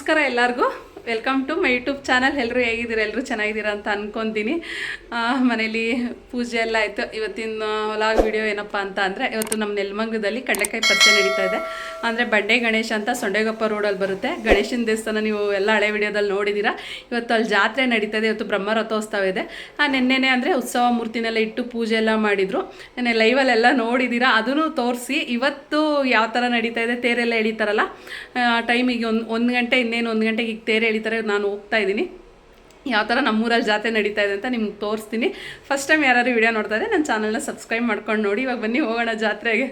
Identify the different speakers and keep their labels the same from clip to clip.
Speaker 1: ನಮಸ್ಕಾರ ಎಲ್ಲರಿಗೂ. Welcome to my YouTube channel ಎಲ್ಲರೂ ಹೇಗಿದ್ದೀರಾ? ಎಲ್ಲರೂ ಚೆನ್ನಾಗಿದ್ದೀರಾ ಅಂತ ಅನ್ಕೊತೀನಿ. ಮನೇಲಿ ಪೂಜೆ ಎಲ್ಲ ಆಯಿತು. ಇವತ್ತಿನ ವ್ಲಾಗ್ ವಿಡಿಯೋ ಏನಪ್ಪ ಅಂತ ಅಂದರೆ, ಇವತ್ತು ನಮ್ಮ ನೆಲಮಂಗದಲ್ಲಿ ಕಡಲೆಕಾಯಿ ಪರಿಚಯ ನಡೀತಾ ಇದೆ. ಅಂದರೆ ಬಂಡೆ ಗಣೇಶ ಅಂತ ಸೊಂಡೆಗಪ್ಪ ರೋಡಲ್ಲಿ ಬರುತ್ತೆ. ಗಣೇಶನ ದೇವಸ್ಥಾನ ನೀವು ಎಲ್ಲ ಹಳೆ ವಿಡಿಯೋದಲ್ಲಿ ನೋಡಿದ್ದೀರಾ. ಇವತ್ತು ಅಲ್ಲಿ ಜಾತ್ರೆ ನಡೀತಾ ಇದೆ. ಇವತ್ತು ಬ್ರಹ್ಮ ರಥೋತ್ಸವ ಇದೆ ನೆನ್ನೆನೆ ಅಂದರೆ ಉತ್ಸವ ಮೂರ್ತಿನೆಲ್ಲ ಇಟ್ಟು ಪೂಜೆ ಎಲ್ಲ ಮಾಡಿದರು. ನೆನ್ನೆ ಲೈವಲ್ಲೆಲ್ಲ ನೋಡಿದ್ದೀರಾ. ಅದನ್ನು ತೋರಿಸಿ ಇವತ್ತು ಯಾವ ಥರ ನಡೀತಾ ಇದೆ. ತೇರೆಲ್ಲ ಎಳಿತಾರಲ್ಲ. ಟೈಮಿಗೆ ಒಂದು ಒಂದು ಗಂಟೆ, ಇನ್ನೇನು ಒಂದು ಗಂಟೆಗೆ ಈಗ ತೇರು ಎಳಿತಾರೆ ನಾನು ಹೋಗ್ತಾ ಇದ್ದೀನಿ. ಯಾವ ಥರ ನಮ್ಮೂರಲ್ಲಿ ಜಾತ್ರೆ ನಡೀತಾ ಇದೆ ಅಂತ ನಿಮ್ಗೆ ತೋರಿಸ್ತೀನಿ. ಫಸ್ಟ್ ಟೈಮ್ ಯಾರು ವಿಡಿಯೋ ನೋಡ್ತಾ ಇದ್ದೆ ನನ್ನ ಚಾನಲ್ನ ಸಬ್ಸ್ಕ್ರೈಬ್ ಮಾಡ್ಕೊಂಡು ನೋಡಿ. ಇವಾಗ ಬನ್ನಿ, ಹೋಗೋಣ ಜಾತ್ರೆಗೆ.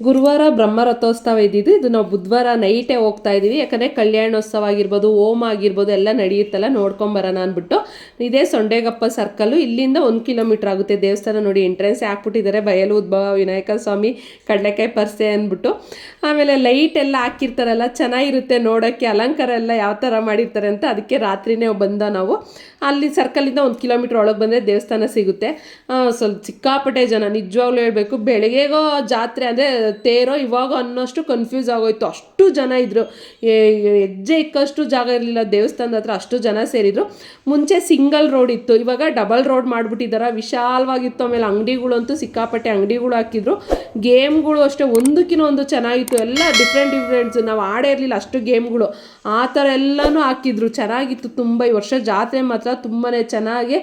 Speaker 2: ಗುರುವಾರ ಬ್ರಹ್ಮ ರಥೋತ್ಸವ ಇದ್ದಿದ್ದು, ಇದು ನಾವು ಬುಧವಾರ ನೈಟೇ ಹೋಗ್ತಾ ಇದ್ದೀವಿ. ಯಾಕಂದರೆ ಕಲ್ಯಾಣೋತ್ಸವ ಆಗಿರ್ಬೋದು, ಹೋಮ ಆಗಿರ್ಬೋದು, ಎಲ್ಲ ನಡೆಯುತ್ತಲ್ಲ ನೋಡ್ಕೊಂಬರೋಣ ಅಂದ್ಬಿಟ್ಟು. ಇದೇ ಸೊಂಡೇಗಪ್ಪ ಸರ್ಕಲ್ಲು ಇಲ್ಲಿಂದ ಒಂದು ಕಿಲೋಮೀಟ್ರ್ ಆಗುತ್ತೆ. ದೇವಸ್ಥಾನ ನೋಡಿ ಎಂಟ್ರೆನ್ಸ್ ಹಾಕ್ಬಿಟ್ಟಿದ್ದಾರೆ. ಬಯಲು ಉದ್ಭವ, ವಿನಾಯಕ ಸ್ವಾಮಿ, ಕಡಲೆಕಾಯಿ ಪರ್ಸೆ ಅಂದ್ಬಿಟ್ಟು. ಆಮೇಲೆ ಲೈಟ್ ಎಲ್ಲ ಹಾಕಿರ್ತಾರಲ್ಲ, ಚೆನ್ನಾಗಿರುತ್ತೆ ನೋಡೋಕ್ಕೆ. ಅಲಂಕಾರ ಎಲ್ಲ ಯಾವ ಥರ ಮಾಡಿರ್ತಾರೆ ಅಂತ ಅದಕ್ಕೆ ರಾತ್ರಿನೇ ಬಂದ ನಾವು. ಅಲ್ಲಿ ಸರ್ಕಲಿಂದ ಒಂದು ಕಿಲೋಮೀಟ್ರ್ ಒಳಗೆ ಬಂದರೆ ದೇವಸ್ಥಾನ ಸಿಗುತ್ತೆ. ಸ್ವಲ್ಪ ಸಿಕ್ಕಾಪಟ್ಟೆ ಜನ, ನಿಜವಾಗ್ಲೂ ಹೇಳಬೇಕು, ಬೆಳಗ್ಗೆಗೋ ಜಾತ್ರೆ ಅಂದರೆ ತೇರೋ, ಇವಾಗ ಅನ್ನೋಷ್ಟು ಕನ್ಫ್ಯೂಸ್ ಆಗೋಯ್ತು. ಅಷ್ಟು ಜನ ಇದ್ದರು ಹೆಜ್ಜೆ ಇಕ್ಕಷ್ಟು ಜಾಗ ಇರಲಿಲ್ಲ. ದೇವಸ್ಥಾನದ ಹತ್ರ ಅಷ್ಟು ಜನ ಸೇರಿದ್ರು. ಮುಂಚೆ ಸಿಂಗಲ್ ರೋಡ್ ಇತ್ತು. ಇವಾಗ ಡಬಲ್ ರೋಡ್ ಮಾಡಿಬಿಟ್ಟಿದ್ದಾರೆ ವಿಶಾಲವಾಗಿತ್ತು. ಆಮೇಲೆ ಅಂಗಡಿಗಳಂತೂ ಸಿಕ್ಕಾಪಟ್ಟೆ ಅಂಗಡಿಗಳು ಹಾಕಿದ್ರು. ಗೇಮ್ಗಳು ಅಷ್ಟೇ. ಒಂದಕ್ಕಿಂತ ಒಂದು ಚೆನ್ನಾಗಿತ್ತು. ಎಲ್ಲ ಡಿಫ್ರೆಂಟ್ ಡಿಫ್ರೆಂಟ್ಸ್ ನಾವು ಆಡೇ ಇರಲಿಲ್ಲ ಅಷ್ಟು ಗೇಮ್ಗಳು ಆ ಥರ ಎಲ್ಲನೂ ಹಾಕಿದ್ರು. ಚೆನ್ನಾಗಿತ್ತು ತುಂಬ. ಈ ವರ್ಷ ಜಾತ್ರೆ ಮಾತ್ರ ತುಂಬಾ ಚೆನ್ನಾಗಿ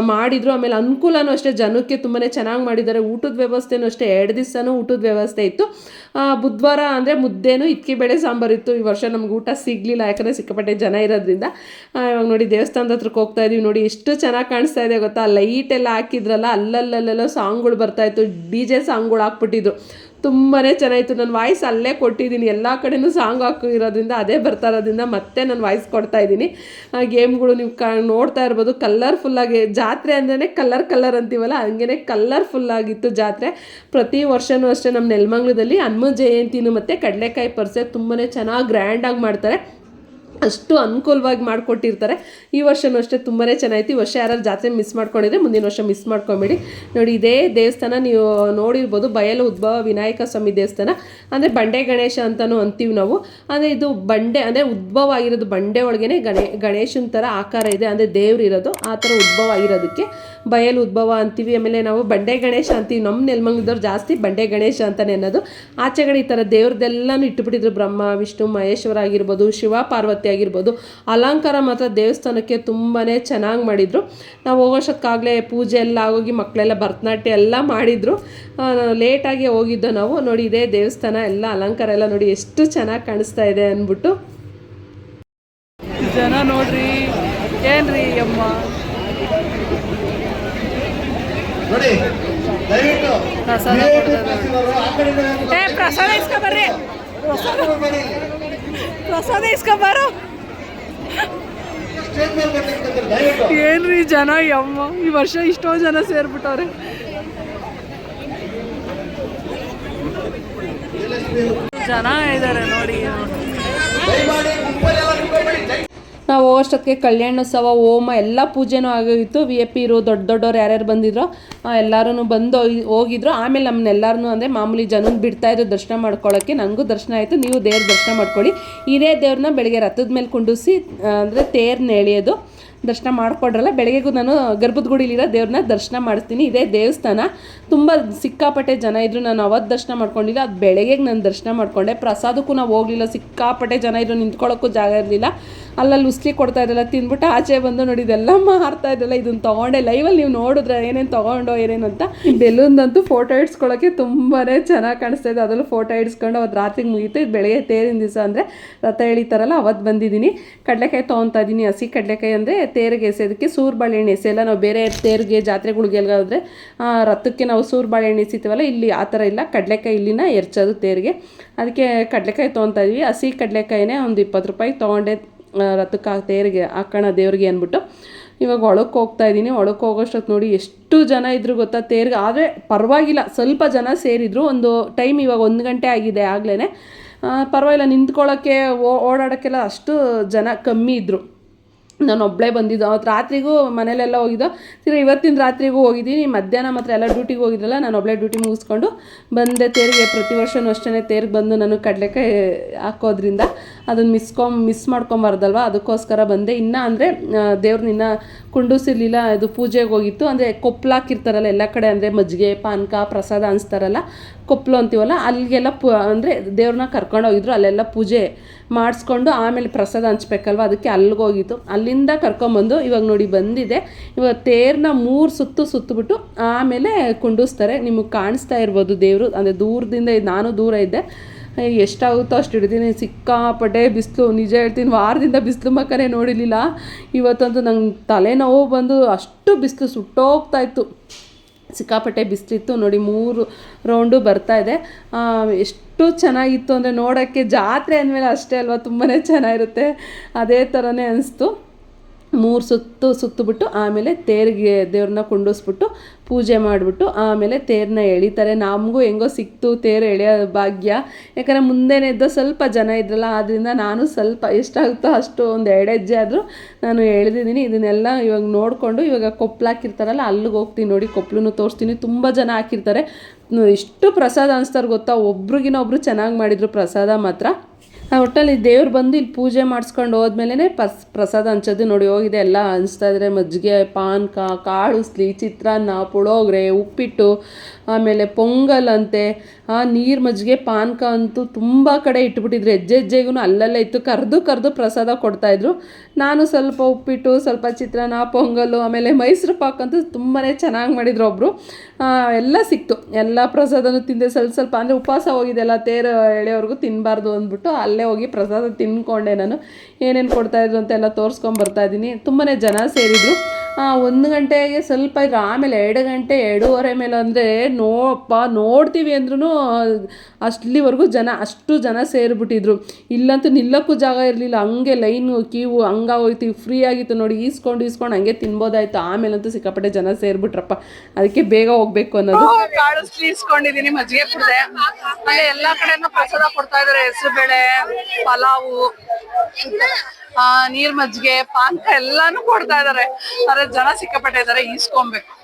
Speaker 2: ಮಾಡಿದರು ಮಾಡಿದ್ರು. ಆಮೇಲೆ ಅನುಕೂಲನೂ ಅಷ್ಟೇ. ಜನಕ್ಕೆ ತುಂಬಾ ಚೆನ್ನಾಗಿ ಮಾಡಿದ್ದಾರೆ. ಊಟದ ವ್ಯವಸ್ಥೆನೂ ಅಷ್ಟೇ. ಎರಡು ದಿವಸನೂ ಊಟದ ವ್ಯವಸ್ಥೆ ಇತ್ತು. ಬುಧವಾರ ಅಂದರೆ ಮುದ್ದೇನು ಬೇಳೆ ಸಾಂಬಾರು ಇತ್ತು. ಈ ವರ್ಷ ನಮ್ಗೆ ಊಟ ಸಿಗಲಿಲ್ಲ, ಯಾಕಂದರೆ ಸಿಕ್ಕಾಪಟ್ಟೆ ಜನ ಇರೋದ್ರಿಂದ. ಇವಾಗ ನೋಡಿ ದೇವಸ್ಥಾನದ ಹತ್ರಕ್ಕೆ ಹೋಗ್ತಾ ಇದೀವಿ ನೋಡಿ, ಎಷ್ಟು ಚೆನ್ನಾಗಿ ಕಾಣಿಸ್ತಾ ಇದೆ ಗೊತ್ತಾ? ಲೈಟ್ ಎಲ್ಲ ಹಾಕಿದ್ರಲ್ಲ ಅಲ್ಲಲ್ಲೆಲ್ಲೋ ಸಾಂಗ್ಗಳು ಬರ್ತಾಯಿತ್ತು ಡಿ ಜೆ ಸಾಂಗ್ಗಳು ಹಾಕ್ಬಿಟ್ಟಿದ್ರು. ತುಂಬಾ ಚೆನ್ನಾಯಿತು. ನನ್ನ ವಾಯ್ಸ್ ಅಲ್ಲೇ ಕೊಟ್ಟಿದ್ದೀನಿ. ಎಲ್ಲ ಕಡೆನೂ ಸಾಂಗ್ ಹಾಕಿರೋದ್ರಿಂದ ಅದೇ ಬರ್ತಾ ಇರೋದ್ರಿಂದ ಮತ್ತೆ ನಾನು ವಾಯ್ಸ್ ಕೊಡ್ತಾ ಇದ್ದೀನಿ. ಗೇಮ್ಗಳು ನೀವು ಕ, ನೋಡ್ತಾ ಇರ್ಬೋದು. ಕಲರ್ಫುಲ್ಲಾಗಿ ಜಾತ್ರೆ ಅಂದ್ರೇ ಕಲರ್ ಕಲರ್ ಅಂತೀವಲ್ಲ ಹಂಗೇ ಕಲರ್ಫುಲ್ಲಾಗಿತ್ತು ಜಾತ್ರೆ. ಪ್ರತಿ ವರ್ಷವೂ ಅಷ್ಟೇ ನಮ್ಮ ನೆಲಮಂಗ್ಲದಲ್ಲಿ ಹನುಮ ಜಯಂತಿನೂ ಮತ್ತು ಕಡಲೆಕಾಯಿ ಪರ್ಸೆ ತುಂಬಾ ಚೆನ್ನಾಗಿ ಗ್ರ್ಯಾಂಡಾಗಿ ಮಾಡ್ತಾರೆ. ಅಷ್ಟು ಅನುಕೂಲವಾಗಿ ಮಾಡಿಕೊಟ್ಟಿರ್ತಾರೆ. ಈ ವರ್ಷವೂ ಅಷ್ಟೇ ತುಂಬಾ ಚೆನ್ನಾಗಿತ್ತು ಈ ವರ್ಷ ಯಾರು ಜಾತ್ರೆ ಮಿಸ್ ಮಾಡ್ಕೊಂಡಿದ್ರೆ ಮುಂದಿನ ವರ್ಷ ಮಿಸ್ ಮಾಡ್ಕೊಬೇಡಿ. ನೋಡಿ, ಇದೇ ದೇವಸ್ಥಾನ ನೀವು ನೋಡಿರ್ಬೋದು, ಬಯಲು ಉದ್ಭವ ವಿನಾಯಕ ಸ್ವಾಮಿ ದೇವಸ್ಥಾನ. ಅಂದರೆ ಬಂಡೆ ಗಣೇಶ ಅಂತಲೂ ಅಂತೀವಿ ನಾವು. ಅಂದರೆ ಇದು ಬಂಡೆ, ಅಂದರೆ ಉದ್ಭವ ಆಗಿರೋದು ಬಂಡೆ ಒಳಗೇ ಗಣೇ, ಗಣೇಶನ ಥರ ಆಕಾರ ಇದೆ. ಅಂದರೆ ದೇವ್ರು ಇರೋದು, ಆ ಥರ ಉದ್ಭವ ಆಗಿರೋದಕ್ಕೆ. ಬಯಲು ಉದ್ಭವ ಅಂತೀವಿ. ಆಮೇಲೆ ನಾವು ಬಂಡೆ ಗಣೇಶ ಅಂತೀವಿ. ನಮ್ಮ ನೆಲಮಂಗಲದವ್ರು ಜಾಸ್ತಿ ಬಂಡೆ ಗಣೇಶ ಅಂತಲೇ ಅನ್ನೋದು. ಆಚೆಗಡೆ ಈ ಥರ ದೇವ್ರದ್ದೆಲ್ಲನೂ ಇಟ್ಟುಬಿಟ್ಟಿದ್ರು ಬ್ರಹ್ಮ, ವಿಷ್ಣು, ಮಹೇಶ್ವರ ಆಗಿರ್ಬೋದು, ಶಿವ, ಪಾರ್ವತಿ. ಆಗಿರ್ಬೋದು ಅಲಂಕಾರ ಮಾತ್ರ ದೇವಸ್ಥಾನಕ್ಕೆ ತುಂಬಾ ಚೆನ್ನಾಗಿ ಮಾಡಿದರು. ನಾವು ಹೋಗೋಷ್ಟಕ್ಕಾಗಲೇ ಪೂಜೆ ಎಲ್ಲ ಆಗೋಗಿ ಮಕ್ಕಳೆಲ್ಲ ಭರತನಾಟ್ಯ ಎಲ್ಲ ಮಾಡಿದರು. ಲೇಟಾಗಿ ಹೋಗಿದ್ದು ನಾವು. ನೋಡಿ ಇದೇ ದೇವಸ್ಥಾನ ಎಲ್ಲ ಅಲಂಕಾರ ಎಲ್ಲ ನೋಡಿ ಎಷ್ಟು ಚೆನ್ನಾಗಿ ಕಾಣಿಸ್ತಾ ಇದೆ ಅಂದ್ಬಿಟ್ಟು.
Speaker 1: ಜನ ನೋಡ್ರಿ ಏನ್ರಿ ಅಮ್ಮ?
Speaker 3: ನೋಡಿ ದಯವಿಟ್ಟು
Speaker 1: ಪ್ರಸಾದ ಪ್ರಸಾದ ಇಸ್ಕೊಬರ್ರಿ ಪ್ರಸಾದ ಇಸ್ಕೊಬಾರು? ಏನ್ರಿ ಜನ ಯಮ್ಮ ಈ ವರ್ಷ ಇಷ್ಟೋ ಜನ ಸೇರ್ಬಿಟ್ಟವ್ರೆ. ಜನ ಇದ್ದಾರೆ ನೋಡಿ.
Speaker 2: ನಾವು ಹೋಗೋಷ್ಟೊತ್ತಿಗೆ ಕಲ್ಯಾಣೋತ್ಸವ ಹೋಮ ಎಲ್ಲ ಪೂಜೆನೂ ಆಗೋಗಿತ್ತು. ವಿ ಎ ಪಿರು ದೊಡ್ಡ ದೊಡ್ಡವ್ರು ಯಾರ್ಯಾರು ಬಂದಿದ್ರು ಎಲ್ಲರೂ ಬಂದು ಹೋಗಿ- ಹೋಗಿದ್ರು. ಆಮೇಲೆ ನಮ್ಮನ್ನೆಲ್ಲರೂ ಅಂದರೆ ಮಾಮೂಲಿ ಜನನ ಬಿಡ್ತಾಯಿದ್ರು ದರ್ಶನ ಮಾಡ್ಕೊಳ್ಳೋಕ್ಕೆ ನನಗೂ ದರ್ಶನ ಆಯಿತು, ನೀವು ದೇವ್ರ ದರ್ಶನ ಮಾಡ್ಕೊಳ್ಳಿ. ಇದೇ ದೇವ್ರನ್ನ ಬೆಳಗ್ಗೆ ರಥದ ಮೇಲೆ ಕುಂಡಿಸಿ ಅಂದರೆ ತೇರ್ನ ಎಳೆಯೋದು ದರ್ಶನ ಮಾಡ್ಕೊಂಡ್ರಲ್ಲ, ಬೆಳಗ್ಗೆಗೂ ನಾನು ಗರ್ಭದ ಗುಡಿಲಿರೋ ದೇವ್ರನ್ನ ದರ್ಶನ ಮಾಡಿಸ್ತೀನಿ. ಇದೇ ದೇವಸ್ಥಾನ. ತುಂಬ ಸಿಕ್ಕಾಪಟ್ಟೆ ಜನ ಇದ್ದರು ನಾನು ಅವತ್ತು ದರ್ಶನ ಮಾಡ್ಕೊಂಡಿಲ್ಲ, ಅದು ಬೆಳಗ್ಗೆಗೆ ನಾನು ದರ್ಶನ ಮಾಡಿಕೊಂಡೆ. ಪ್ರಸಾದಕ್ಕೂ ನಾವು ಹೋಗಲಿಲ್ಲ, ಸಿಕ್ಕಾಪಟ್ಟೆ ಜನ ಇದ್ದರು ನಿಂತ್ಕೊಳ್ಳೋಕ್ಕೂ ಜಾಗ ಇರಲಿಲ್ಲ. ಅಲ್ಲಲ್ಲಿ ಉಸ್ಲಿ ಕೊಡ್ತಾ ಇದ್ದಲ್ಲ ತಿಂದ್ಬಿಟ್ಟು ಆಚೆ ಬಂದು ನೋಡಿ ಇದೆಲ್ಲ ಮಾರ್ತಾ ಇದ್ದಲ್ಲ ಇದನ್ನ ತೊಗೊಂಡೆ. ಲೈವಲ್ಲಿ ನೀವು ನೋಡಿದ್ರೆ ಏನೇನು ತೊಗೊಂಡೋ, ಏನೇನು ಅಂತ. ಬೆಲೂನ್ದಂತೂ ಫೋಟೋ ಇಡ್ಸ್ಕೊಳ್ಳೋಕ್ಕೆ ತುಂಬಾ ಚೆನ್ನಾಗಿ ಕಾಣಿಸ್ತಾ ಇದೆ. ಅದರಲ್ಲೂ ಫೋಟೋ ಇಡ್ಸ್ಕೊಂಡು ಅವತ್ತು ರಾತ್ರಿಗೆ ಮುಗೀತು. ಇದು ಬೆಳಗ್ಗೆ ತೇರಿನ ದಿವಸ ಅಂದರೆ ರಥ ಎಳಿತಾರಲ್ಲ ಅವತ್ತು ಬಂದಿದ್ದೀನಿ. ಕಡಲೆಕಾಯಿ ತೊಗೊತಾ ಇದ್ದೀನಿ ಹಸಿ ಕಡಲೆಕಾಯಿ ಅಂದರೆ ತೇರಿಗೆ ಎಸೆಯೋದಕ್ಕೆ ಸೂರು ಎಣ್ಣೆ ಎಸೆಯಲ್ಲ, ನಾವು ಬೇರೆ ತೇರಿಗೆ ಜಾತ್ರೆಗಳಿಗೆಲ್ಲ ಹೋದರೆ ರಥಕ್ಕೆ ನಾವು ಸೂರು ಎಣ್ಣೆ ಎಸಿತೀವಲ್ಲ, ಇಲ್ಲಿ ಆ ಥರ ಇಲ್ಲ. ಕಡಲೆಕಾಯಿ ಇಲ್ಲಿನ ಎರ್ಚೋದು ತೇರಿಗೆ. ಅದಕ್ಕೆ ಕಡಲೆಕಾಯಿ ತೊಗೊತಾ ಇದ್ವಿ. ಹಸಿ ಕಡಲೆಕಾಯಿನೇ ಒಂದು ಇಪ್ಪತ್ತು ರೂಪಾಯಿ ತೊಗೊಂಡೆ. ರಥಕ್ಕೆ ಆ ತೇರಿಗೆ ಹಾಕೋಣ ದೇವ್ರಿಗೆ ಅಂದ್ಬಿಟ್ಟು ಇವಾಗ ಒಳಕ್ಕೆ ಹೋಗ್ತಾ ಇದ್ದೀನಿ. ಒಳಕ್ಕೆ ಹೋಗೋಷ್ಟೊತ್ತು ನೋಡಿ ಎಷ್ಟು ಜನ ಇದ್ರು ಗೊತ್ತಾ ತೇರಿಗೆ. ಆದರೆ ಪರವಾಗಿಲ್ಲ, ಸ್ವಲ್ಪ ಜನ ಸೇರಿದ್ರು. ಒಂದು ಟೈಮ್ ಇವಾಗ ಒಂದು ಗಂಟೆ ಆಗಿದೆ ಆಗಲೇ ಪರವಾಗಿಲ್ಲ ನಿಂತ್ಕೊಳ್ಳೋಕ್ಕೆ ಓಡಾಡೋಕ್ಕೆಲ್ಲ ಅಷ್ಟು ಜನ ಕಮ್ಮಿ ಇದ್ದರು ನಾನು ಒಬ್ಬಳೇ ಬಂದಿದ್ದು. ಅವತ್ತು ರಾತ್ರಿಗೂ ಮನೇಲೆಲ್ಲ ಹೋಗಿದ್ದೋ. ತಿರ್ಗಿ ಇವತ್ತಿನ ರಾತ್ರಿಗೂ ಹೋಗಿದ್ದೀನಿ. ಮಧ್ಯಾಹ್ನ ಮಾತ್ರ ಎಲ್ಲ ಡ್ಯೂಟಿಗೆ ಹೋಗಿದ್ರಲ್ಲ, ನಾನು ಒಬ್ಬಳೇ ಡ್ಯೂಟಿ ಮುಗಿಸ್ಕೊಂಡು ಬಂದೆ ತೇರಿಗೆ. ಪ್ರತಿ ವರ್ಷವೂ ಅಷ್ಟೇ ತೇರಿಗೆ ಬಂದು ನಾನು ಕಡಲೆಕಾಯಿ ಹಾಕೋದ್ರಿಂದ ಅದನ್ನು ಮಿಸ್ಕೊಂ, ಮಿಸ್ ಮಾಡ್ಕೊಂಬಾರ್ದಲ್ವ ಅದಕ್ಕೋಸ್ಕರ ಬಂದೆ. ಇನ್ನೂ ಅಂದರೆ ದೇವ್ರನ್ನ ಕುಂಡುಸಿರ್ಲಿಲ್ಲ, ಅದು ಪೂಜೆಗೆ ಹೋಗಿತ್ತು. ಅಂದರೆ ಕೊಪ್ಪಲಾಕಿರ್ತಾರಲ್ಲ ಎಲ್ಲ ಕಡೆ, ಅಂದರೆ ಮಜ್ಜಿಗೆ, ಪಾನಕ, ಪ್ರಸಾದ ಅನಿಸ್ತಾರಲ್ಲ ಕೊಪ್ಪಲು ಅಂತೀವಲ್ಲ ಅಲ್ಲಿಗೆಲ್ಲ ಪು, ಅಂದರೆ ದೇವ್ರನ್ನ ಕರ್ಕೊಂಡು ಹೋಗಿದ್ರು, ಅಲ್ಲೆಲ್ಲ ಪೂಜೆ ಮಾಡಿಸ್ಕೊಂಡು ಆಮೇಲೆ ಪ್ರಸಾದ ಹಂಚ್ಬೇಕಲ್ವ, ಅದಕ್ಕೆ ಅಲ್ಲಿಗೆ ಹೋಗಿತ್ತು. ಅಲ್ಲಿಂದ ಕರ್ಕೊಂಬಂದು ಇವಾಗ ನೋಡಿ ಬಂದಿದೆ. ಇವಾಗ ತೇರನ್ನ ಮೂರು ಸುತ್ತು ಸುತ್ತಬಿಟ್ಟು ಆಮೇಲೆ ಕುಂಡಿಸ್ತಾರೆ. ನಿಮಗೆ ಕಾಣಿಸ್ತಾ ಇರ್ಬೋದು ದೇವರು, ಅಂದರೆ ದೂರದಿಂದ, ನಾನು ದೂರ ಇದ್ದೆ. ಎಷ್ಟಾಗುತ್ತೋ ಅಷ್ಟು ಹಿಡಿದೀನಿ. ಸಿಕ್ಕಾಪಟ್ಟೆ ಬಿಸಿಲು, ನಿಜ ಹೇಳ್ತೀನಿ, ವಾರದಿಂದ ಬಿಸಿಲು ಮಕ್ಕನೇ ನೋಡಿರಲಿಲ್ಲ. ಇವತ್ತಂತೂ ನಂಗೆ ತಲೆನೋವು ಬಂದು ಅಷ್ಟು ಬಿಸಿಲು ಸುಟ್ಟೋಗ್ತಾ ಇತ್ತು. ಸಿಕ್ಕಾಪಟ್ಟೆ ಬಿಸಿಲಿತ್ತು. ನೋಡಿ, ಮೂರು ರೌಂಡು ಬರ್ತಾ ಇದೆ. ಎಷ್ಟು ಚೆನ್ನಾಗಿತ್ತು ಅಂದರೆ ನೋಡೋಕ್ಕೆ ಜಾತ್ರೆ ಅಂದಮೇಲೆ ಅಷ್ಟೇ ಅಲ್ವಾ? ತುಂಬಾ ಚೆನ್ನಾಗಿರುತ್ತೆ. ಅದೇ ಥರನೇ ಅನಿಸ್ತು. ಮೂರು ಸುತ್ತು ಸುತ್ತಬಿಟ್ಟು ಆಮೇಲೆ ತೇರಿಗೆ ದೇವ್ರನ್ನ ಕುಂಡಿಸ್ಬಿಟ್ಟು ಪೂಜೆ ಮಾಡಿಬಿಟ್ಟು ಆಮೇಲೆ ತೇರನ್ನ ಎಳಿತಾರೆ. ನಮಗೂ ಹೆಂಗೋ ಸಿಕ್ತು ತೇರು ಎಳೆಯೋ ಭಾಗ್ಯ. ಯಾಕಂದರೆ ಮುಂದೆನೇ ಇದ್ದೋ ಸ್ವಲ್ಪ ಜನ ಇದ್ರಲ್ಲ ಆದ್ದರಿಂದ ನಾನು ಸ್ವಲ್ಪ ಎಷ್ಟಾಗುತ್ತೋ ಅಷ್ಟು ಒಂದು ಎರಡು ಹೆಜ್ಜೆ ಆದರೂ ನಾನು ಎಳೆದಿದ್ದೀನಿ. ಇದನ್ನೆಲ್ಲ ಇವಾಗ ನೋಡಿಕೊಂಡು ಇವಾಗ ಕೊಪ್ಪಲು ಹಾಕಿರ್ತಾರಲ್ಲ, ಅಲ್ಲಿಗೆ ಹೋಗ್ತೀನಿ ನೋಡಿ ಕೊಪ್ಪಲನ್ನು ತೋರಿಸ್ತೀನಿ. ತುಂಬ ಜನ ಹಾಕಿರ್ತಾರೆ. ಇಷ್ಟು ಪ್ರಸಾದ ಅನಿಸ್ತಾರೆ ಗೊತ್ತಾ? ಒಬ್ರಿಗಿನ ಒಬ್ರು ಚೆನ್ನಾಗಿ ಮಾಡಿದರು ಪ್ರಸಾದ ಮಾತ್ರ. ಒಟ್ಟಲ್ಲಿ ದೇವ್ರು ಬಂದು ಇಲ್ಲಿ ಪೂಜೆ ಮಾಡಿಸ್ಕೊಂಡು ಹೋದ್ಮೇಲೆ ಪಸ್, ಪ್ರಸಾದ ಹಂಚೋದು ನೋಡಿ ಹೋಗಿದೆ. ಎಲ್ಲ ಇದ್ದಾರೆ ಮಜ್ಜಿಗೆ ಪಾನಕ ಕಾಳು ಉಸ್ಲಿ ಚಿತ್ರಾನ್ನ, ಪುಳೋಗ್ರೆ, ಉಪ್ಪಿಟ್ಟು, ಆಮೇಲೆ ಪೊಂಗಲ್ ಅಂತೆ ಆ, ನೀರು ಮಜ್ಜಿಗೆ ಪಾನಕ ಅಂತೂ ತುಂಬ ಕಡೆ ಇಟ್ಬಿಟ್ಟಿದ್ರು. ಹೆಜ್ಜೆ ಹೆಜ್ಜೆಗೂ ಅಲ್ಲಲ್ಲೇ ಇತ್ತು. ಕರೆದು ಕರೆದು ಪ್ರಸಾದ ಕೊಡ್ತಾಯಿದ್ರು ನಾನು ಸ್ವಲ್ಪ ಉಪ್ಪಿಟ್ಟು, ಸ್ವಲ್ಪ ಚಿತ್ರಾನ್ನ, ಪೊಂಗಲ್ಲು, ಆಮೇಲೆ ಮೈಸೂರು ಪಾಕ್ ಅಂತೂ ತುಂಬಾ ಚೆನ್ನಾಗಿ ಮಾಡಿದ್ರು ಒಬ್ಬರು ಎಲ್ಲ ಸಿಕ್ತು. ಎಲ್ಲ ಪ್ರಸಾದನೂ ತಿಂದೆ. ಸ್ವಲ್ಪ ಸ್ವಲ್ಪ ಅಂದರೆ ಉಪವಾಸ ಹೋಗಿದ್ದೆಲ್ಲ ತೇರು ಎಳೆಯೋವರೆಗೂ ತಿನ್ನಬಾರ್ದು ಅಂದ್ಬಿಟ್ಟು ಅಲ್ಲೇ ಹೋಗಿ ಪ್ರಸಾದ ತಿನ್ಕೊಂಡೆ ನಾನು. ಏನೇನು ಕೊಡ್ತಾಯಿದ್ರು ಅಂತೆಲ್ಲ ತೋರಿಸ್ಕೊಂಡು ಬರ್ತಾ ಇದ್ದೀನಿ. ತುಂಬಾ ಜನ ಸೇರಿದರು. ಒಂದು ಗಂಟೆಗೆ ಸ್ವಲ್ಪ ಈಗ ಆಮೇಲೆ ಎರಡು ಗಂಟೆ, ಎರಡೂವರೆ ಮೇಲೆ ಅಂದರೆ ನೋಪ್ಪ ನೋಡ್ತೀವಿ ಅಂದ್ರೂ ಅಷ್ಟಲಿವರೆಗೂ ಜನ, ಅಷ್ಟು ಜನ ಸೇರಿಬಿಟ್ಟಿದ್ರು. ಇಲ್ಲಂತೂ ನಿಲ್ಲಕ್ಕೂ ಜಾಗ ಇರಲಿಲ್ಲ. ಹಂಗೆ ಲೈನು ಕ್ಯೂ ಹಂಗಾಗೋಯ್ತು ಫ್ರೀ ಆಗಿತ್ತು ನೋಡಿ, ಈಸ್ಕೊಂಡು ಈಸ್ಕೊಂಡು ಹಂಗೆ ತಿನ್ಬೋದಾಯ್ತು. ಆಮೇಲಂತೂ ಸಿಕ್ಕಾಪಟ್ಟೆ ಜನ ಸೇರಿಬಿಟ್ರಪ್ಪ. ಅದಕ್ಕೆ ಬೇಗ ಹೋಗ್ಬೇಕು ಅನ್ನೋದು.
Speaker 1: ಕಾಳು ಇಸ್ಕೊಂಡಿದೀನಿ ಮಜ್ಜಿಗೆ ಕುಡಿದೆ ಎಲ್ಲ ಎಲ್ಲಾ ಕಡೆನೂ ಪ್ರಸಾದ ಕೊಡ್ತಾ ಇದಾರೆ ಹೆಸರು ಬೇಳೆ, ಪಲಾವು. ಆ ನೀರ್ ಮಜ್ಜಿಗೆ ಪಾನಕ ಎಲ್ಲಾನು ಕೊಡ್ತಾ ಇದಾರೆ. ಆದ್ರೆ ಜನ ಸಿಕ್ಕಾಪಟ್ಟೆ ಇದಾರೆ ಈಸ್ಕೊಬೇಕು.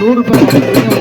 Speaker 4: நூறு பேர்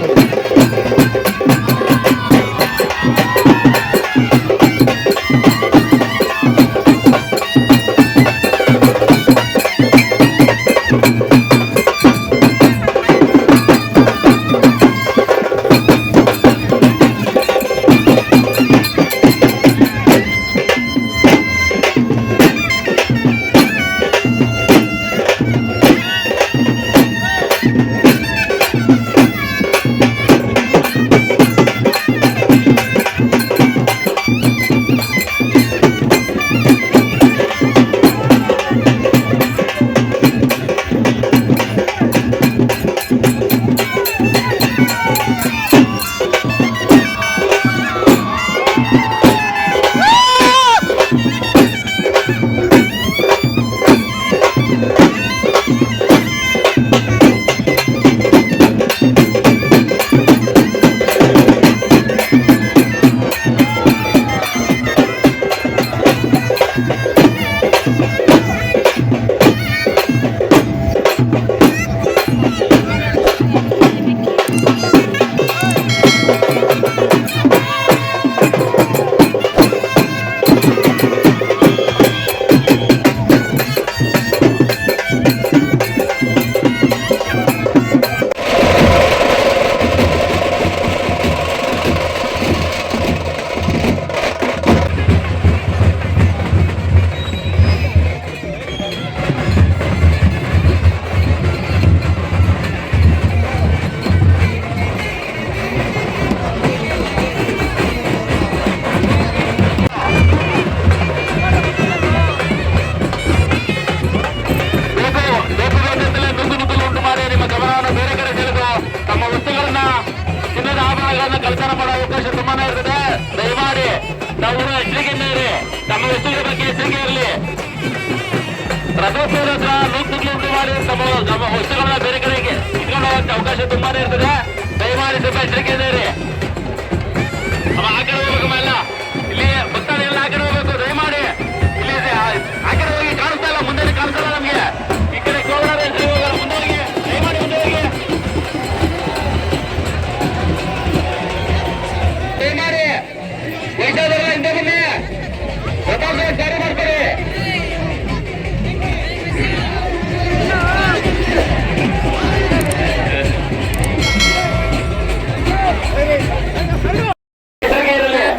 Speaker 4: ಕಲ್ಚಾರ ಮಾಡೋ ಅವಕಾಶ ತುಂಬಾನೇ ಇರ್ತದೆ. ದಯಮಾಡಿ ನಾವು ಎಚ್ಚರಿಕೆ
Speaker 3: ಇರಿ
Speaker 4: ನಮ್ಮ ವಸ್ತುಗಳ ಬಗ್ಗೆ ಎಚ್ಚರಿಕೆ ಇರಲಿ. ಪ್ರದೋತ್ಸವದ ಹತ್ರ ಲೂಟ್ ಉಂಟು ಮಾಡಿ ತಮ್ಮ ನಮ್ಮ ವಸ್ತುಗಳನ್ನ ಬೇರೆ ಕಡೆಗೆ ಇಟ್ಕೊಂಡು ಅವಕಾಶ ತುಂಬಾನೇ ಇರ್ತದೆ. ದಯಮಾಡಿ ತುಂಬಾ ಎಚ್ಚರಿಕೆ ಇದೆ ಅವ ಆ ಹೋಗ್ಬೇಕು ಇಲ್ಲಿ ಆ ಕಡೆ ಹೋಗ್ಬೇಕು. ದಯಮಾಡಿ. ಇಲ್ಲಿ ಆ ಕಡೆ ಹೋಗಿ ಕಾಣಿಸ್ತಾ ಇಲ್ಲ, ಮುಂದೆ ಕಾಣಿಸ್ತಾ ಇಲ್ಲ ನಮಗೆ. ಹಿಂದೆ ಬನ್ನಿ ಜಾರಿ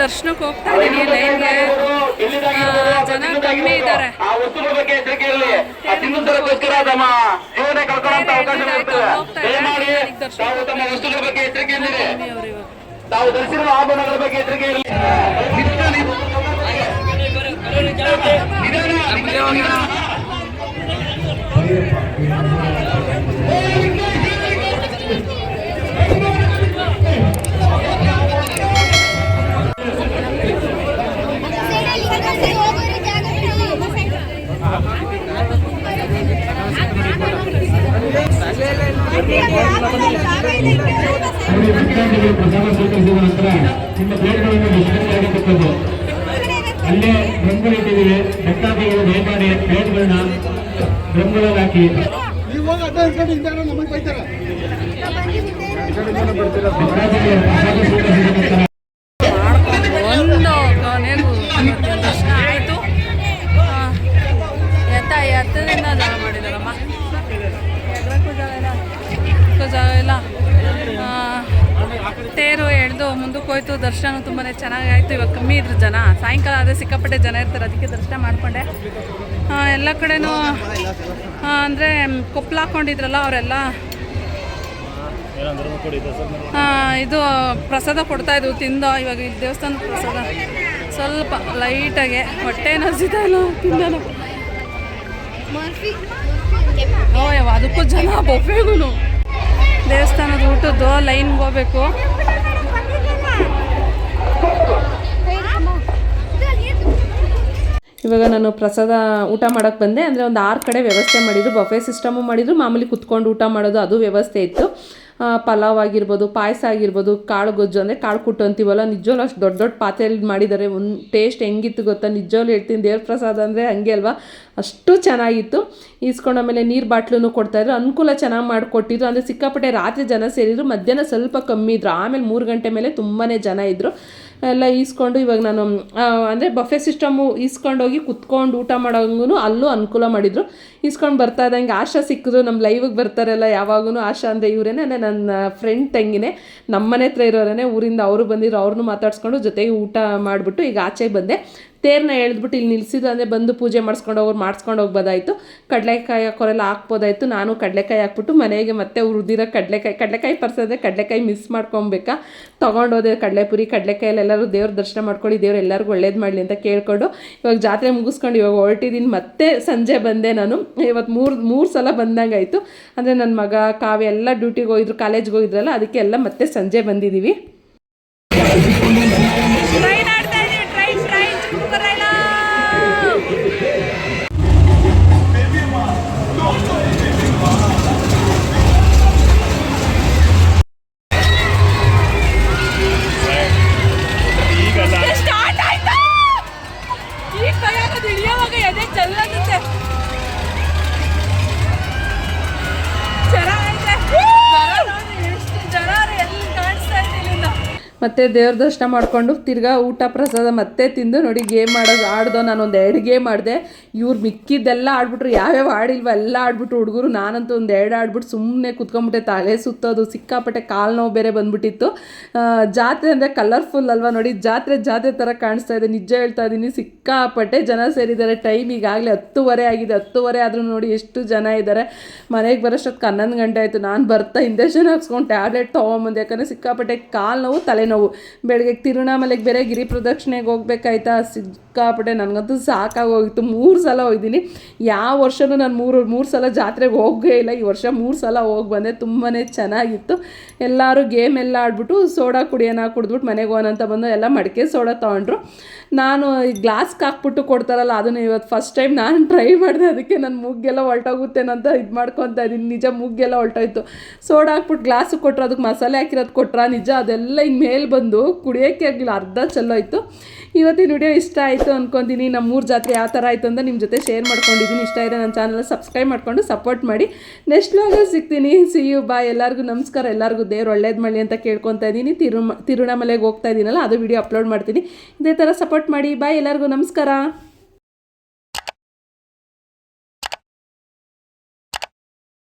Speaker 1: ದರ್ಶನಕ್ಕೆ ಹೋಗ್ತಾ ಇದ್ದೀನಿ ಲೈನ್ಗೆ. ಜನ ಕಮ್ಮಿ ಇದ್ದಾರೆ.
Speaker 4: ತಾವು ಧರಿಸಿರುವ ಆಭರಣಗಳ ಬಗ್ಗೆ ಎಚ್ಚರಿಕೆ ಇರಲಿ
Speaker 3: ಅಲ್ಲಿ ಭಕ್ತಾದಿಗಳು ಪ್ರಸಾದ ಸ್ವೀಕರಿಸಿದ ನಂತರ ನಿಮ್ಮ ಪ್ಲೇಟ್ಗಳನ್ನು ಡಿಸ್ಟ್ರಿಬ್ಯೂಟ್ ಆಗತಕ್ಕದ್ದು ಅಲ್ಲೇ ಡ್ರಮ್ಗಳು ಇಟ್ಟಿದ್ದೀವಿ ಭಕ್ತಾದಿಗಳು ದಯಮಾಡಿ ಪ್ಲೇಟ್ಗಳನ್ನ ಡ್ರಮ್ಗಳಲ್ಲಿ ಹಾಕಿ
Speaker 5: ನೀವು
Speaker 1: ಹೋಯ್ತು ದರ್ಶನ ತುಂಬಾ ಚೆನ್ನಾಗಿ ಆಯಿತು ಇವಾಗ ಕಮ್ಮಿ ಇದ್ರು ಜನ. ಸಾಯಂಕಾಲ ಆದರೆ ಸಿಕ್ಕಾಪಟ್ಟೆ ಜನ ಇರ್ತಾರೆ, ಅದಕ್ಕೆ ದರ್ಶನ ಮಾಡಿಕೊಂಡೆ. ಎಲ್ಲ ಕಡೆನೂ ಅಂದರೆ ಕೊಪ್ಪಳ ಹಾಕೊಂಡಿದ್ರಲ್ಲ ಅವರೆಲ್ಲ? ಇದು ಪ್ರಸಾದ ಕೊಡ್ತಾ ಇದ್ವು, ತಿಂದ. ಇವಾಗ ಇಲ್ಲಿ ದೇವಸ್ಥಾನದ ಪ್ರಸಾದ. ಸ್ವಲ್ಪ ಲೈಟಾಗೆ ಹೊಟ್ಟೆ ನಸಿತಾ ಇಲ್ಲ ತಿಂದನು ಅದಕ್ಕೂ ಜನ ಬೊಫೆಗೂ ದೇವಸ್ಥಾನದ ಊಟದ್ದು, ಲೈನ್ಗೆ ಹೋಗ್ಬೇಕು.
Speaker 2: ಇವಾಗ ನಾನು ಪ್ರಸಾದ ಊಟ ಮಾಡೋಕ್ಕೆ ಬಂದೆ. ಅಂದರೆ ಒಂದು ಆರು ಕಡೆ ವ್ಯವಸ್ಥೆ ಮಾಡಿದ್ರು. ಬಫೆ ಸಿಸ್ಟಮು ಮಾಡಿದ್ರು. ಮಾಮೂಲಿ ಕುತ್ಕೊಂಡು ಊಟ ಮಾಡೋದು ಅದು ವ್ಯವಸ್ಥೆ ಇತ್ತು. ಪಲಾವ್ ಆಗಿರ್ಬೋದು, ಪಾಯಸ ಆಗಿರ್ಬೋದು, ಕಾಳು ಗೊಜ್ಜು ಅಂದರೆ ಕಾಳು ಕುಟ್ಟು ಅಂತೀವಲ್ಲ ನಿಜವಲ್ಲೂ ಅಷ್ಟು ದೊಡ್ಡ ದೊಡ್ಡ ಪಾತ್ರೆಯಲ್ಲಿ ಮಾಡಿದ್ದಾರೆ. ಒಂದು ಟೇಸ್ಟ್ ಹೆಂಗಿತ್ತು ಗೊತ್ತಾ? ನಿಜವಲ್ಲೂ ಹೇಳ್ತೀನಿ, ದೇವ್ರ ಪ್ರಸಾದ ಅಂದರೆ ಹಂಗೆ ಅಲ್ವಾ? ಅಷ್ಟು ಚೆನ್ನಾಗಿತ್ತು. ಈಸ್ಕೊಂಡು ಆಮೇಲೆ ನೀರು ಬಾಟ್ಲೂ ಕೊಡ್ತಾಯಿದ್ರು ಅನುಕೂಲ ಚೆನ್ನಾಗಿ ಮಾಡಿಕೊಟ್ಟಿದ್ರು. ಅಂದರೆ ಸಿಕ್ಕಾಪಟ್ಟೆ ರಾತ್ರಿ ಜನ ಸೇರಿದ್ರು, ಮಧ್ಯಾಹ್ನ ಸ್ವಲ್ಪ ಕಮ್ಮಿ ಇದ್ರು. ಆಮೇಲೆ ಮೂರು ಗಂಟೆ ಮೇಲೆ ತುಂಬಾ ಜನ ಇದ್ದರು ಎಲ್ಲ ಈಸ್ಕೊಂಡು ಇವಾಗ ನಾನು ಅಂದರೆ ಬಫೆ ಸಿಸ್ಟಮು ಈಸ್ಕೊಂಡೋಗಿ ಕುತ್ಕೊಂಡು ಊಟ ಮಾಡೋಂಗೂ ಅಲ್ಲೂ ಅನುಕೂಲ ಮಾಡಿದರು. ಈಸ್ಕೊಂಡು ಬರ್ತಾ ಇದ್ದಂಗೆ ಆಶಾ ಸಿಕ್ಕಿದ್ರು ನಮ್ಮ ಲೈವಿಗೆ ಬರ್ತಾರಲ್ಲ ಯಾವಾಗೂ ಆಶಾ ಅಂದರೆ ಇವರೇನೆ ನನ್ನ ಫ್ರೆಂಡ್ ತಂಗಿನೇ. ನಮ್ಮನೆ ಹತ್ರ ಇರೋರೇನೆ, ಊರಿಂದ ಅವರು ಬಂದಿರೋ ಅವ್ರನ್ನೂ ಮಾತಾಡ್ಸ್ಕೊಂಡು ಜೊತೆಗೆ ಊಟ ಮಾಡಿಬಿಟ್ಟು ಈಗ ಆಚೆ ಬಂದೆ. ತೇರನ್ನ ಎಳೆದ್ಬಿಟ್ಟು ಇಲ್ಲಿ ನಿಲ್ಸಿದ್ರು ಅಂದರೆ ಬಂದು ಪೂಜೆ ಮಾಡಿಸ್ಕೊಂಡು ಹೋಗೋರು ಮಾಡಿಸ್ಕೊಂಡು ಹೋಗ್ಬೋದಾಯಿತು. ಕಡಲೆಕಾಯಿ ಹಾಕೋರೆಲ್ಲ ಹಾಕ್ಬೋದಾಯಿತು. ನಾನು ಕಡಲೆಕಾಯಿ ಹಾಕ್ಬಿಟ್ಟು ಮನೆಗೆ ಮತ್ತೆ ಹುರಿದಿರೋ ಕಡಲೆಕಾಯಿ ಕಡಲೆಕಾಯಿ ಪರ್ಸದೆ ಕಡಲೆಕಾಯಿ ಮಿಸ್ ಮಾಡ್ಕೊಬೇಕಾ. ತೊಗೊಂಡೋದೆ ಕಡಲೆಪುರಿ ಕಡಲೆಕಾಯಲ್ಲಿ ಎಲ್ಲರೂ ದೇವ್ರ ದರ್ಶನ ಮಾಡ್ಕೊಳ್ಳಿ, ದೇವ್ರು ಎಲ್ಲರಿಗೂ ಒಳ್ಳೇದು ಮಾಡಲಿ ಅಂತ ಕೇಳಿಕೊಂಡು ಇವಾಗ ಜಾತ್ರೆ ಮುಗಿಸ್ಕೊಂಡು ಇವಾಗ ಹೊರಟಿದ್ದೀನಿ ಮತ್ತೆ ಸಂಜೆ ಬಂದೆ ನಾನು. ಇವತ್ತು ಮೂರು ಮೂರು ಸಲ ಬಂದಂಗೆ ಆಯಿತು ಅಂದರೆ ನನ್ನ ಮಗ, ಕಾವ್ಯ ಎಲ್ಲ ಡ್ಯೂಟಿಗೆ ಹೋಗಿದ್ರು ಕಾಲೇಜ್ಗೆ ಹೋಗಿದ್ರಲ್ಲ ಅದಕ್ಕೆ ಎಲ್ಲ ಮತ್ತೆ ಸಂಜೆ ಬಂದಿದ್ದೀವಿ ಮತ್ತೆ ದೇವ್ರ ದರ್ಶನ ಮಾಡಿಕೊಂಡು ತಿರ್ಗಾ ಊಟ ಪ್ರಸಾದ ಮತ್ತೆ ತಿಂದು ನೋಡಿ ಗೇಮ್ ಆಡೋದು ಆಡ್ದೋ ನಾನು ಒಂದು ಎರಡು ಗೇಮ್ ಆಡಿದೆ. ಇವ್ರು ಮಿಕ್ಕಿದ್ದೆಲ್ಲ ಆಡ್ಬಿಟ್ರು. ಯಾವ್ಯಾವ ಆಡಿಲ್ವ ಎಲ್ಲ ಆಡ್ಬಿಟ್ರು ಹುಡುಗರು. ನಾನಂತೂ ಒಂದು ಎರಡು ಆಡ್ಬಿಟ್ಟು ಸುಮ್ಮನೆ ಕುತ್ಕೊಂಡ್ಬಿಟ್ಟೆ ತಲೆ ಸುತ್ತೋದು. ಸಿಕ್ಕಾಪಟ್ಟೆ ಕಾಲು ನೋವು ಬೇರೆ ಬಂದ್ಬಿಟ್ಟಿತ್ತು. ಜಾತ್ರೆ ಅಂದರೆ ಕಲರ್ಫುಲ್ ಅಲ್ವಾ ನೋಡಿ? ಜಾತ್ರೆ ಜಾತ್ರೆ ಥರ ಕಾಣಿಸ್ತಾ ಇದೆ. ನಿಜ ಹೇಳ್ತಾ ಇದ್ದೀನಿ ಸಿಕ್ಕಾಪಟ್ಟೆ ಜನ ಸೇರಿದ್ದಾರೆ. ಟೈಮ್ ಈಗಾಗಲೇ ಹತ್ತುವರೆ ಆಗಿದೆ. ಹತ್ತುವರೆ ಆದರೂ ನೋಡಿ ಎಷ್ಟು ಜನ ಇದ್ದಾರೆ ಮನೆಗೆ ಬರೋಷ್ಟೊತ್ತಿಗೆ ಹನ್ನೊಂದು ಗಂಟೆ ಆಯಿತು. ನಾನು ಬರ್ತಾ ಇಂಜೆಕ್ಷನ್ ಹಾಕ್ಸ್ಕೊಂಡು ಟ್ಯಾಬ್ಲೆಟ್ ತೊಗೊಂಬಂದು. ಯಾಕಂದರೆ ಸಿಕ್ಕಾಪಟ್ಟೆ ಕಾಲು ನೋವು, ತಲೆ ತಲೆನೋವು ಬೆಳಗ್ಗೆ ತಿರುಣಾಮಲೆಗೆ ಬೇರೆ ಗಿರಿ ಪ್ರದಕ್ಷಿಣೆಗೆ ಹೋಗ್ಬೇಕಾಯ್ತಾ? ಸಿಕ್ಕಾಪಟ್ಟೆ ನನಗಂತೂ ಸಾಕಾಗೋಗಿತ್ತು. ಮೂರು ಸಲ ಹೋಗಿದ್ದೀನಿ. ಯಾವ ವರ್ಷನೂ ನಾನು ಮೂರು ಮೂರು ಸಲ ಜಾತ್ರೆಗೆ ಹೋಗೇ ಇಲ್ಲ. ಈ ವರ್ಷ ಮೂರು ಸಲ ಹೋಗಿ ಬಂದೆ. ತುಂಬಾ ಚೆನ್ನಾಗಿತ್ತು. ಎಲ್ಲರೂ ಗೇಮ್ ಎಲ್ಲ ಆಡ್ಬಿಟ್ಟು ಸೋಡಾ ಕುಡಿಯೋಣ ಕುಡಿದ್ಬಿಟ್ಟು ಮನೆಗೆ ಹೋಗೋಣ ಅಂತ ಬಂದು ಎಲ್ಲ ಮಡಿಕೆ ಸೋಡಾ ತೊಗೊಂಡ್ರು. ನಾನು ಈ ಗ್ಲಾಸ್ಗೆ ಹಾಕ್ಬಿಟ್ಟು ಕೊಡ್ತಾರಲ್ಲ, ಅದನ್ನು ಇವತ್ತು ಫಸ್ಟ್ ಟೈಮ್ ನಾನು ಟ್ರೈ ಮಾಡಿದೆ, ಅದಕ್ಕೆ ನನ್ನ ಮೂಗೆಲ್ಲ ಹೊಲ್ಟೋಗುತ್ತೇನಂತ ಇದು ಮಾಡ್ಕೊತಾ ಇದ್ದೀನಿ ನಿಜ ಮೂಗೆಲ್ಲ ಹೊಲ್ಟೋಯ್ತು. ಸೋಡಾ ಹಾಕ್ಬಿಟ್ಟು ಗ್ಲಾಸಿಗೆ ಕೊಟ್ಟರು ಅದಕ್ಕೆ ಮಸಾಲೆ ಹಾಕಿರೋದು ಕೊಟ್ರ? ನಿಜ, ಅದೆಲ್ಲ ಇನ್ನು ಮೇಲೆ ಬಂದು ಕುಡಿಯೋಕ್ಕೆ ಆಗಲಿಲ್ಲ, ಅರ್ಧ ಚೆಲ್ಲೋಯ್ತು ಇವತ್ತಿನ ವಿಡಿಯೋ ಇಷ್ಟ ಆಯಿತು ಅಂದ್ಕೊತೀನಿ ನಮ್ಮ ಮೂರು ಜಾತ್ರೆ ಯಾವ ಥರ ಆಯಿತು ಅಂತ ನಿಮ್ಮ ಜೊತೆ ಶೇರ್ ಮಾಡ್ಕೊಂಡಿದ್ದೀನಿ ಇಷ್ಟ ಇದೆ ನನ್ನ ಚಾನಲ್ ಸಬ್ಸ್ಕ್ರೈಬ್ ಮಾಡಿಕೊಂಡು ಸಪೋರ್ಟ್ ಮಾಡಿ. ನೆಕ್ಸ್ಟ್ ಲಾಗ ಸಿಗ್ತೀನಿ. ಸಿ ಯು ಬಾಯ್ ಎಲ್ಲರಿಗೂ ನಮಸ್ಕಾರ. ಎಲ್ಲರಿಗೂ ದೇವ್ರು ಒಳ್ಳೇದು ಮಾಡಿ ಅಂತ ಕೇಳ್ಕೊತಾ ಇದ್ದೀನಿ ತಿರು ತಿರುವಣ್ಣಾಮಲೆಗೆ ಹೋಗ್ತಾ ಇದ್ದೀನಲ್ಲ ಅದು ವಿಡಿಯೋ ಅಪ್ಲೋಡ್ ಮಾಡ್ತೀನಿ. ಇದೇ ಥರ ಸಪೋರ್ಟ್ ಮಾಡಿ. ಬಾಯ್ ಎಲ್ಲರಿಗೂ ನಮಸ್ಕಾರ.